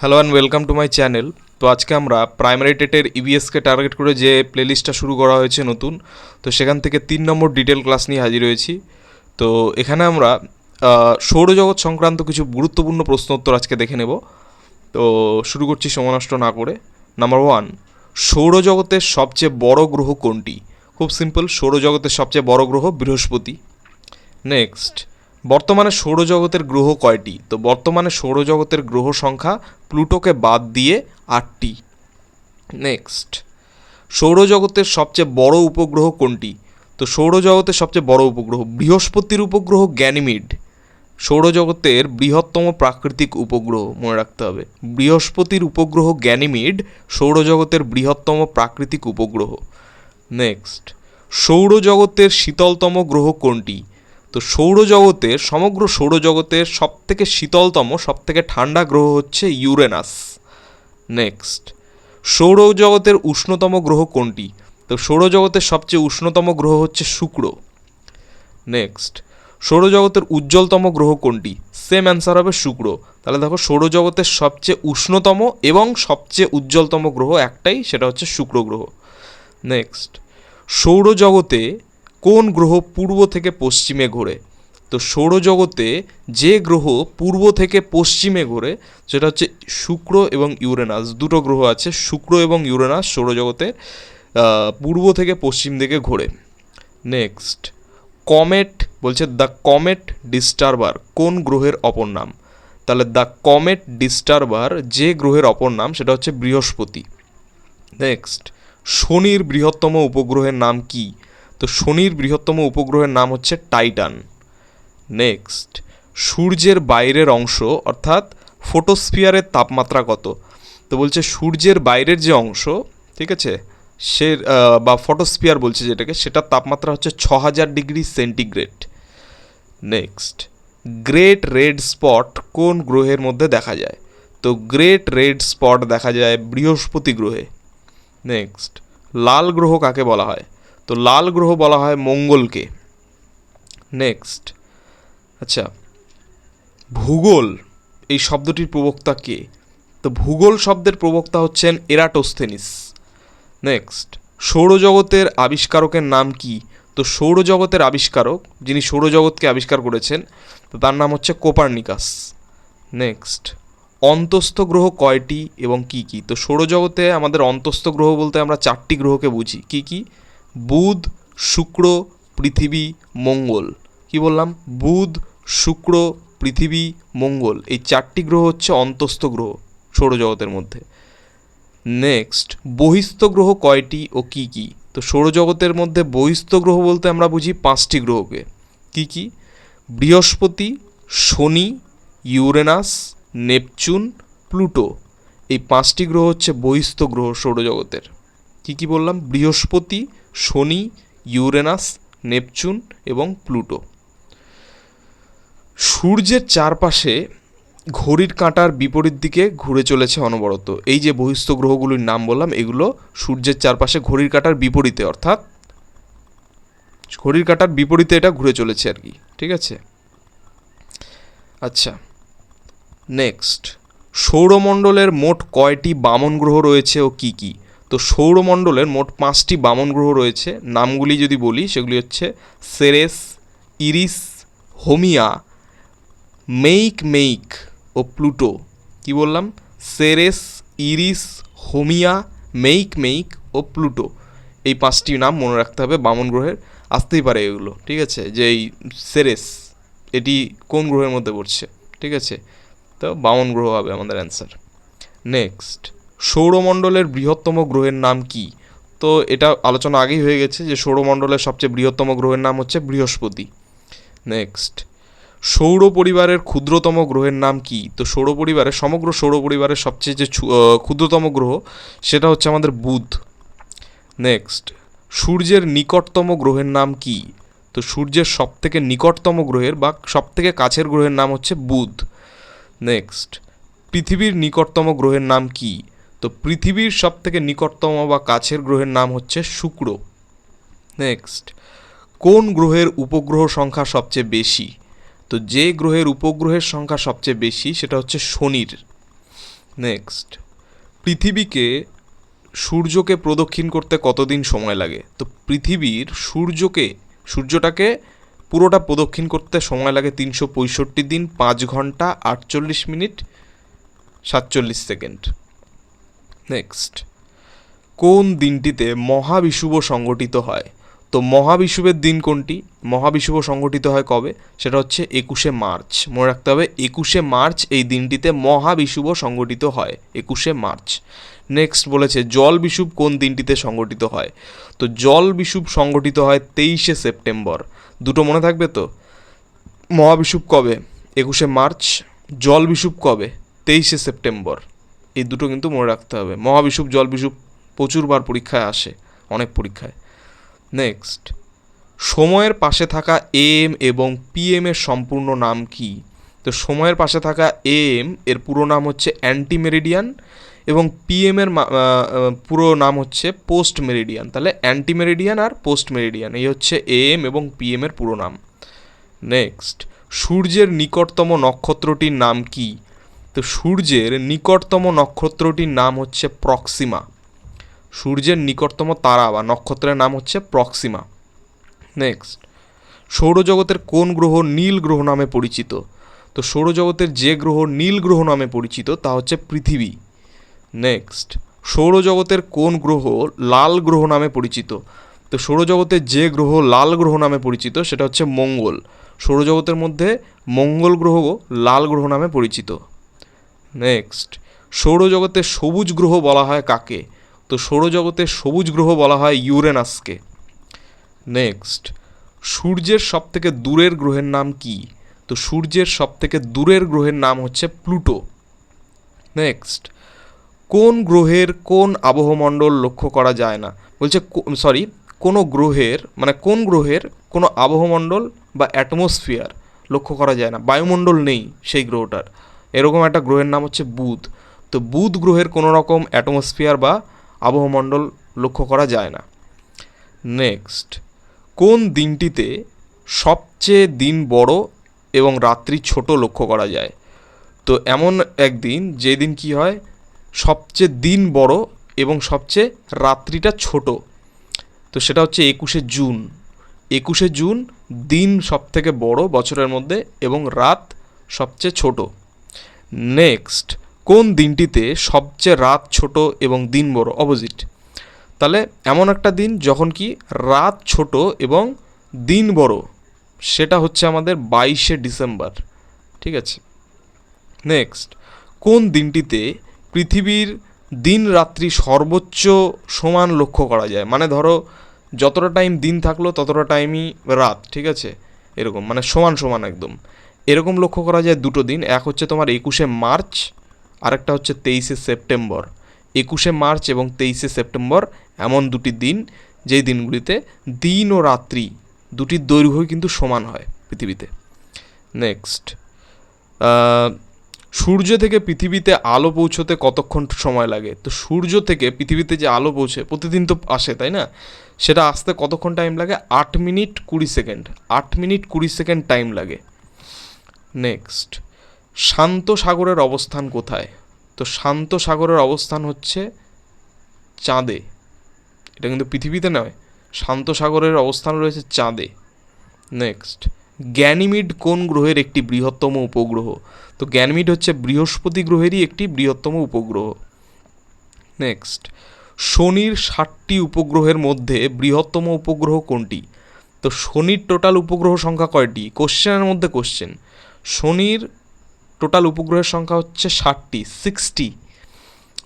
Hello and welcome to my channel তো আজকে আমরা প্রাইমারি টেটের ইবিএসকে টার্গেট করে যে প্লেলিস্টটা শুরু করা হয়েছে নতুন, তো সেখান থেকে তিন নম্বর ডিটেল ক্লাস নিয়ে হাজির হয়েছি। তো এখানে আমরা সৌরজগৎ সংক্রান্ত কিছু গুরুত্বপূর্ণ প্রশ্ন উত্তর আজকে দেখে নেব। তো শুরু করছি সময় নষ্ট না করে। নাম্বার ওয়ান সৌরজগতের সবচেয়ে বড় গ্রহ কোনটি? খুব সিম্পল সৌরজগতের সবচেয়ে বড় গ্রহ বৃহস্পতি। নেক্সট বর্তমানে সৌরজগতের গ্রহ কয়টি? তো বর্তমানে সৌরজগতের গ্রহ সংখ্যা প্লুটোকে বাদ দিয়ে আটটি। নেক্সট। সৌরজগতের সবচেয়ে বড় উপগ্রহ কোনটি? তো সৌরজগতের সবচেয়ে বড় উপগ্রহ বৃহস্পতির উপগ্রহ গ্যানিমিড। সৌরজগতের বৃহত্তম প্রাকৃতিক উপগ্রহ মনে রাখতে হবে। বৃহস্পতির উপগ্রহ গ্যানিমিড সৌরজগতের বৃহত্তম প্রাকৃতিক উপগ্রহ। নেক্সট। সৌরজগতের শীতলতম গ্রহ কোনটি? তো সৌরজগতের সমগ্র সৌরজগতের সবথেকে শীতলতম, সবথেকে ঠান্ডা গ্রহ হচ্ছে ইউরেনাস। নেক্সট। সৌরজগতের উষ্ণতম গ্রহ কোনটি? তো সৌরজগতের সবচেয়ে উষ্ণতম গ্রহ হচ্ছে শুক্র। নেক্সট। সৌরজগতের উজ্জ্বলতম গ্রহ কোনটি? সেম অ্যান্সার হবে শুক্র। তাহলে দেখো, সৌরজগতের সবচেয়ে উষ্ণতম এবং সবচেয়ে উজ্জ্বলতম গ্রহ একটাই, সেটা হচ্ছে শুক্র গ্রহ। নেক্সট। সৌরজগতে কোন গ্রহ পূর্ব থেকে পশ্চিমে ঘোরে? তো সৌরজগতে যে গ্রহ পূর্ব থেকে পশ্চিমে ঘোরে, সেটা হচ্ছে শুক্র এবং ইউরেনাস। দুটো গ্রহ আছে, শুক্র এবং ইউরেনাস সৌরজগতে পূর্ব থেকে পশ্চিম দিকে ঘোরে। নেক্সট কমেট বলছে দ্য কমেট ডিস্টারবার কোন গ্রহের অপর নাম? তাহলে দ্য কমেট ডিস্টারবার যে গ্রহের অপর নাম, সেটা হচ্ছে বৃহস্পতি। নেক্সট শনির বৃহত্তম উপগ্রহের নাম কি? তো শনির বৃহত্তম উপগ্রহের নাম হচ্ছে টাইটান। নেক্সট, সূর্যের বাইরের অংশ অর্থাৎ ফোটোস্ফিয়ারের তাপমাত্রা কত? তো বলছে সূর্যের বাইরের যে অংশ, ঠিক আছে, সে বা ফটোস্ফিয়ার বলছে যেটাকে, সেটার তাপমাত্রা হচ্ছে ছ হাজার degree centigrade. Next, great red spot কোন গ্রহের মধ্যে দেখা যায়? তো গ্রেট রেড স্পট দেখা যায় বৃহস্পতি গ্রহে। নেক্সট, লাল গ্রহ কাকে বলা হয়? তো লাল গ্রহ বলা হয় মঙ্গলকে। নেক্সট আচ্ছা ভূগোল, এই শব্দটির প্রবক্তা কে? তো ভূগোল শব্দের প্রবক্তা হচ্ছেন এরাটোস্থেনিস। নেক্সট সৌরজগতের আবিষ্কারকের নাম কি? তো সৌরজগতের আবিষ্কারক, যিনি সৌরজগৎকে আবিষ্কার করেছেন, তো তার নাম হচ্ছে কোপার্নিকাস। নেক্সট অন্তস্থ গ্রহ কয়টি এবং কি কি? তো সৌরজগতে আমাদের অন্তস্থ গ্রহ বলতে আমরা চারটি গ্রহকে বুঝি। কি কি? বুধ, শুক্র, পৃথিবী, মঙ্গল। কি বললাম? বুধ, শুক্র, পৃথিবী, মঙ্গল। এই চারটি গ্রহ হচ্ছে অন্তস্থ গ্রহ সৌরজগতের মধ্যে। নেক্সট, বহিস্থ গ্রহ কয়টি ও কি কি? তো সৌরজগতের মধ্যে বহিস্থ গ্রহ বলতে আমরা বুঝি পাঁচটি গ্রহকে। কি কি? বৃহস্পতি, শনি, ইউরেনাস, নেপচুন, প্লুটো। এই পাঁচটি গ্রহ হচ্ছে বহিস্থ গ্রহ সৌরজগতের। কি কি বললাম? বৃহস্পতি শনি, ইউরেনাস, নেপচুন এবং প্লুটো। সূর্যের চারপাশে ঘড়ির কাঁটার বিপরীত দিকে ঘুরে চলেছে অনবরত। এই যে বহিস্থ গ্রহগুলির নাম বললাম, এগুলো সূর্যের চারপাশে ঘড়ির কাঁটার বিপরীতে, অর্থাৎ ঘড়ির কাঁটার বিপরীতে এটা ঘুরে চলেছে আর কি, ঠিক আছে? আচ্ছা নেক্সট সৌরমণ্ডলের মোট কয়টি বামন গ্রহ রয়েছে ও কি কি? তো সৌরমণ্ডলের মোট পাঁচটি বামন গ্রহ রয়েছে। নামগুলি যদি বলি, সেগুলি হচ্ছে Ceres, Eris, Haumea, Makemake ও প্লুটো। কি বললাম? Ceres, Eris, Haumea, Makemake ও প্লুটো। এই পাঁচটি নাম মনে রাখতে হবে বামন গ্রহের। আসতেই পারে এগুলো, ঠিক আছে? যে এই সেরেস, এটি কোন গ্রহের মধ্যে পড়ছে, ঠিক আছে? তো বামন গ্রহ হবে আমাদের অ্যান্সার নেক্সট সৌরমণ্ডলের বৃহত্তম গ্রহের নাম কি? তো এটা আলোচনা আগেই হয়ে গেছে যে সৌরমণ্ডলের সবচেয়ে বৃহত্তম গ্রহের নাম হচ্ছে বৃহস্পতি। নেক্সট সৌর পরিবারের ক্ষুদ্রতম গ্রহের নাম কি? তো সৌর পরিবারের, সমগ্র সৌর পরিবারের সবচেয়ে যে ক্ষুদ্রতম গ্রহ, সেটা হচ্ছে আমাদের বুধ। নেক্সট সূর্যের নিকটতম গ্রহের নাম কি? তো সূর্যের সবথেকে নিকটতম গ্রহের বা সবথেকে কাছের গ্রহের নাম হচ্ছে বুধ। নেক্সট পৃথিবীর নিকটতম গ্রহের নাম কি? তো পৃথিবীর সবথেকে নিকটতম বা কাছের গ্রহের নাম হচ্ছে শুক্র। নেক্সট কোন গ্রহের উপগ্রহ সংখ্যা সবচেয়ে বেশি? তো যে গ্রহের উপগ্রহের সংখ্যা সবচেয়ে বেশি সেটা হচ্ছে শনির। নেক্সট পৃথিবীকে সূর্যকে প্রদক্ষিণ করতে কতদিন সময় লাগে? তো পৃথিবীর সূর্যকে, সূর্যটাকে পুরোটা প্রদক্ষিণ করতে সময় লাগে তিনশো পঁয়ষট্টি দিন, পাঁচ ঘণ্টা, আটচল্লিশ মিনিট, সাতচল্লিশ সেকেন্ড। নেক্সট কোন দিনটিতে মহাবিষুব সংগঠিত হয়? তো মহাবিষুবের দিন কোনটি? মহাবিষুব সংগঠিত হয় কবে? সেটা হচ্ছে একুশে মার্চ। মনে রাখতে হবে, একুশে মার্চ এই দিনটিতে মহাবিষুব সংগঠিত হয়। একুশে মার্চ। নেক্সট বলেছে, জল বিষুব কোন দিনটিতে সংগঠিত হয়? তো জল বিষুব সংগঠিত হয় তেইশে সেপ্টেম্বর। দুটো মনে থাকবে তো? মহাবিষুব কবে? একুশে মার্চ। জল বিষুব কবে? তেইশে সেপ্টেম্বর। এই দুটো কিন্তু মনে রাখতে হবে। মহাবিষুব জল বিষুব প্রচুরবার পরীক্ষায় আসে, অনেক পরীক্ষায়। নেক্সট সময়ের পাশে থাকা এম এবং পিএম এর সম্পূর্ণ নাম কি? তো সময়ের পাশে থাকা এম এর পুরো নাম হচ্ছে অ্যান্টি মেরিডিয়ান এবং পিএম এর পুরো নাম হচ্ছে পোস্ট মেরিডিয়ান তাহলে অ্যান্টি মেরিডিয়ান আর পোস্ট মেরিডিয়ান এই হচ্ছে এম এবং পিএম এর পুরো নাম। নেক্সট সূর্যের নিকটতম নক্ষত্রটির নাম কি? তো সূর্যের নিকটতম নক্ষত্রটির নাম হচ্ছে প্রক্সিমা। সূর্যের নিকটতম তারা বা নক্ষত্রের নাম হচ্ছে প্রক্সিমা। নেক্সট সৌরজগতের কোন গ্রহ নীল গ্রহ নামে পরিচিত? তো সৌরজগতের যে গ্রহ নীল গ্রহ নামে পরিচিত, তা হচ্ছে পৃথিবী। নেক্সট সৌরজগতের কোন গ্রহ লাল গ্রহ নামে পরিচিত? তো সৌরজগতের যে গ্রহ লাল গ্রহ নামে পরিচিত, সেটা হচ্ছে মঙ্গল। সৌরজগতের মধ্যে মঙ্গল গ্রহ লাল গ্রহ নামে পরিচিত। নেক্সট সৌরজগতের সবুজ গ্রহ বলা হয় কাকে? তো সৌরজগতের সবুজ গ্রহ বলা হয় ইউরেনাসকে। নেক্সট সূর্যের সবথেকে দূরের গ্রহের নাম কি? তো সূর্যের সবথেকে দূরের গ্রহের নাম হচ্ছে প্লুটো। নেক্সট কোন গ্রহের কোন আবহমণ্ডল লক্ষ্য করা যায় না? বলছে সরি কোনো গ্রহের মানে কোন গ্রহের কোনো আবহমণ্ডল বা অ্যাটমসফিয়ার লক্ষ্য করা যায় না? বায়ুমণ্ডল নেই সেই গ্রহটার। এরকম একটা গ্রহের নাম হচ্ছে বুধ। তো বুধ গ্রহের কোনো রকম অ্যাটমসফিয়ার বা আবহমণ্ডল লক্ষ্য করা যায় না। নেক্সট কোন দিনটিতে সবচেয়ে দিন বড় এবং রাত্রি ছোট লক্ষ্য করা যায়? তো এমন একদিন, যেদিন কি হয়? সবচেয়ে দিন বড় এবং সবচেয়ে রাত্রিটা ছোট। তো সেটা হচ্ছে একুশে জুন। একুশে জুন দিন সবথেকে বড় বছরের মধ্যে এবং রাত সবচেয়ে ছোট। নেক্সট, কোন দিনটিতে সবচেয়ে রাত ছোট এবং দিন বড়? অপোজিট। তাহলে এমন একটা দিন যখন কি রাত ছোট এবং দিন বড়, সেটা হচ্ছে আমাদের বাইশে ডিসেম্বর। ঠিক আছে? নেক্সট, কোন দিনটিতে পৃথিবীর দিন রাত্রি সর্বোচ্চ সমান লক্ষ্য করা যায়? মানে ধরো, যতটা টাইম দিন থাকল ততটা টাইমই রাত, ঠিক আছে? এরকম মানে সমান সমান একদম। এরকম লক্ষ্য করা যায় দুটো দিন। এক হচ্ছে তোমার একুশে মার্চ, আরেকটা হচ্ছে তেইশে সেপ্টেম্বর। একুশে মার্চ এবং তেইশে সেপ্টেম্বর এমন দুটি দিন, যেই দিনগুলিতে দিন ও রাত্রি দুটির দৈর্ঘ্যই কিন্তু সমান হয় পৃথিবীতে। নেক্সট সূর্য থেকে পৃথিবীতে আলো পৌঁছতে কতক্ষণ সময় লাগে? তো সূর্য থেকে পৃথিবীতে যে আলো পৌঁছে, প্রতিদিন তো আসে, তাই না? সেটা আসতে কতক্ষণ টাইম লাগে? আট মিনিট কুড়ি সেকেন্ড। আট মিনিট কুড়ি সেকেন্ড টাইম লাগে। নেক্সট। শান্ত সাগরের অবস্থান কোথায়? তো শান্ত সাগরের অবস্থান হচ্ছে চাঁদে। এটা কিন্তু পৃথিবীতে নয়, শান্ত সাগরের অবস্থান রয়েছে চাঁদে। নেক্সট। গ্যানিমিড কোন গ্রহের একটি বৃহত্তম উপগ্রহ? তো গ্যানিমিড হচ্ছে বৃহস্পতি গ্রহেরই একটি বৃহত্তম উপগ্রহ। নেক্সট। শনির ষাটটি উপগ্রহের মধ্যে বৃহত্তম উপগ্রহ কোনটি? তো শনির টোটাল উপগ্রহ সংখ্যা কয়টি? কোশ্চেনের মধ্যে কোশ্চেন। শনির টোটাল উপগ্রহের সংখ্যা হচ্ছে ষাটটি, সিক্সটি।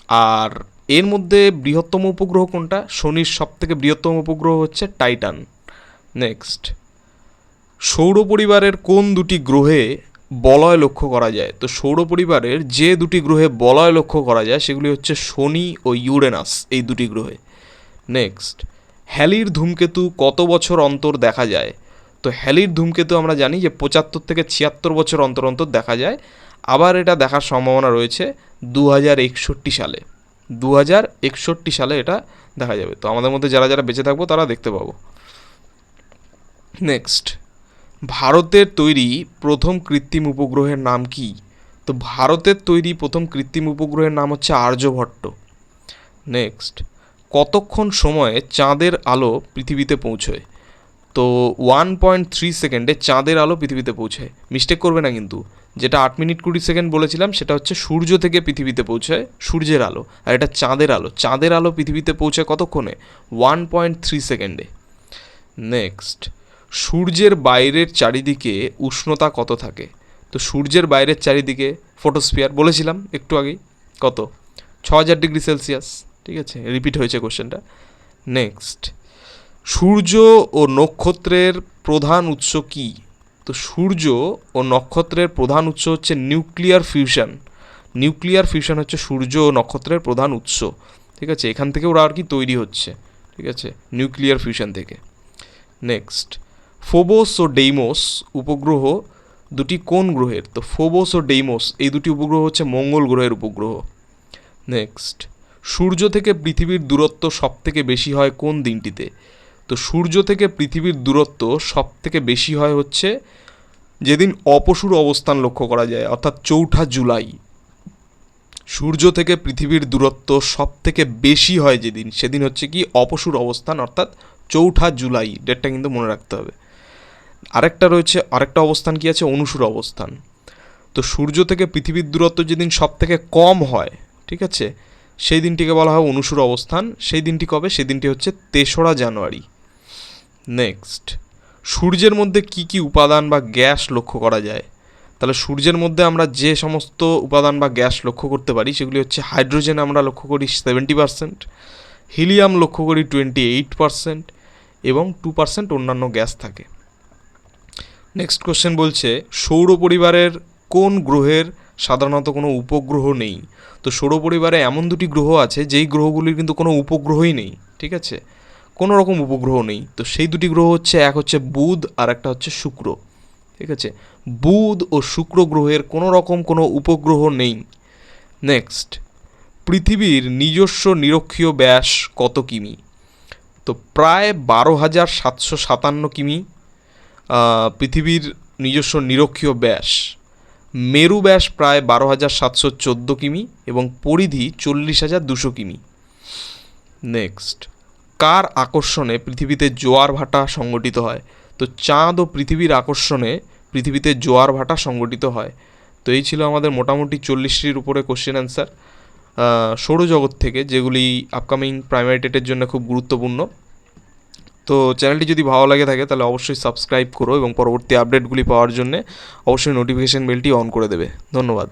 আর এর মধ্যে বৃহত্তম উপগ্রহ কোনটা? শনির সবথেকে বৃহত্তম উপগ্রহ হচ্ছে টাইটান। নেক্সট। সৌর পরিবারের কোন দুটি গ্রহে বলয় লক্ষ্য করা যায়? তো সৌর পরিবারের যে দুটি গ্রহে বলয় লক্ষ্য করা যায়, সেগুলি হচ্ছে শনি ও ইউরেনাস এই দুটি গ্রহে। নেক্সট। হ্যালির ধূমকেতু কত বছর অন্তর দেখা যায়? তো হ্যালির ধূমকেতু আমরা জানি যে পঁচাত্তর থেকে ছিয়াত্তর বছর অন্তর অন্তর দেখা যায়। আবার এটা দেখার সম্ভাবনা রয়েছে দু হাজার একষট্টি সালে। দু হাজার একষট্টি সালে এটা দেখা যাবে। তো আমাদের মধ্যে যারা যারা বেঁচে থাকব তারা দেখতে পাবো। নেক্সট, ভারতের তৈরি প্রথম কৃত্রিম উপগ্রহের নাম কি? তো ভারতের তৈরি প্রথম কৃত্রিম উপগ্রহের নাম হচ্ছে আর্যভট্ট নেক্সট, কতক্ষণ সময়ে চাঁদের আলো পৃথিবীতে পৌঁছয়? তো ওয়ান পয়েন্ট থ্রি সেকেন্ডে চাঁদের আলো পৃথিবীতে পৌঁছায়। মিস্টেক করবে না কিন্তু। যেটা আট মিনিট কুড়ি সেকেন্ড বলেছিলাম, সেটা হচ্ছে সূর্য থেকে পৃথিবীতে পৌঁছায় সূর্যের আলো। আর এটা চাঁদের আলো। চাঁদের আলো পৃথিবীতে পৌঁছায় কতক্ষণে? ওয়ান পয়েন্ট থ্রি সেকেন্ডে। নেক্সট সূর্যের বাইরের চারিদিকে উষ্ণতা কত থাকে? তো সূর্যের বাইরের চারিদিকে ফটোস্ফিয়ার বলেছিলাম একটু আগেই। কত? ছ হাজার ডিগ্রি সেলসিয়াস। ঠিক আছে? রিপিট হয়েছে কোশ্চেনটা নেক্সট সূর্য ও নক্ষত্রের প্রধান উৎস কী? তো সূর্য ও নক্ষত্রের প্রধান উৎস হচ্ছে নিউক্লিয়ার ফিউশন। নিউক্লিয়ার ফিউশন হচ্ছে সূর্য ও নক্ষত্রের প্রধান উৎস। ঠিক আছে? এখান থেকে ওরা আর কি তৈরি হচ্ছে। ঠিক আছে? নিউক্লিয়ার ফিউশন থেকে। নেক্সট। ফোবোস ও ডেইমোস উপগ্রহ দুটি কোন গ্রহের? তো ফোবোস ও ডেইমোস, এই দুটি উপগ্রহ হচ্ছে মঙ্গল গ্রহের উপগ্রহ। নেক্সট। সূর্য থেকে পৃথিবীর দূরত্ব সব থেকে বেশি হয় কোন দিনটিতে? তো সূর্য থেকে পৃথিবীর দূরত্ব সব থেকে বেশি হয় হচ্ছে যেদিন অপসূর অবস্থান লক্ষ্য করা যায়, অর্থাৎ চৌঠা জুলাই। সূর্য থেকে পৃথিবীর দূরত্ব সব থেকে বেশি হয় যেদিন, সেদিন হচ্ছে কি অপসূর অবস্থান, অর্থাৎ চৌঠা জুলাই। ডেটটা কিন্তু মনে রাখতে হবে। আরেকটা রয়েছে, আরেকটা অবস্থান কি আছে? অনুসুর অবস্থান। তো সূর্য থেকে পৃথিবীর দূরত্ব যেদিন সব থেকে কম হয়, ঠিক আছে? সেই দিনটিকে বলা হয় অনুসুর অবস্থান। সেই দিনটি কবে? সেই দিনটি হচ্ছে তেসরা জানুয়ারি। নেক্সট। সূর্যের মধ্যে কি কি উপাদান বা গ্যাস লক্ষ্য করা যায়? তাহলে সূর্যের মধ্যে আমরা যে সমস্ত উপাদান বা গ্যাস লক্ষ্য করতে পারি, সেগুলি হচ্ছে হাইড্রোজেন আমরা লক্ষ্য করি সেভেন্টি পারসেন্ট, হিলিয়াম লক্ষ্য করি টোয়েন্টি এইট পারসেন্ট এবং টু পারসেন্ট অন্যান্য গ্যাস থাকে। নেক্সট কোশ্চেন বলছে, সৌর পরিবারের কোন গ্রহের সাধারণত কোনো উপগ্রহ নেই? তো সৌর পরিবারে এমন দুটি গ্রহ আছে, যেই গ্রহগুলির কিন্তু কোনো উপগ্রহই নেই, ঠিক আছে? কোনো রকম উপগ্রহ নেই। তো সেই দুটি গ্রহ হচ্ছে, এক হচ্ছে বুধ আর একটা হচ্ছে শুক্র। ঠিক আছে? বুধ ও শুক্র গ্রহের কোনো রকম কোনো উপগ্রহ নেই। নেক্সট পৃথিবীর নিজস্ব নিরক্ষীয় ব্যাস কত কিমি? তো প্রায় বারো হাজার সাতশো সাতান্ন কিমি পৃথিবীর নিজস্ব নিরক্ষীয় ব্যাস। মেরু ব্যাস প্রায় বারো হাজার সাতশো চোদ্দ কিমি এবং পরিধি চল্লিশ হাজার দুশো কিমি। নেক্সট কার আকর্ষণে পৃথিবীতে জোয়ার ভাটা সংগঠিত হয়? তো চাঁদ ও পৃথিবীর আকর্ষণে পৃথিবীতে জোয়ার ভাটা সংগঠিত হয়। তো এই ছিল আমাদের মোটামুটি চল্লিশটির উপরে কোশ্চেন অ্যান্সার সৌরজগৎ থেকে, যেগুলি আপকামিং প্রাইমারি টেটের জন্য খুব গুরুত্বপূর্ণ। তো চ্যানেলটি যদি ভালো লাগে থাকে, তাহলে অবশ্যই সাবস্ক্রাইব করো এবং পরবর্তী আপডেটগুলি পাওয়ার জন্য অবশ্যই নোটিফিকেশান বেলটি অন করে দেবে। ধন্যবাদ।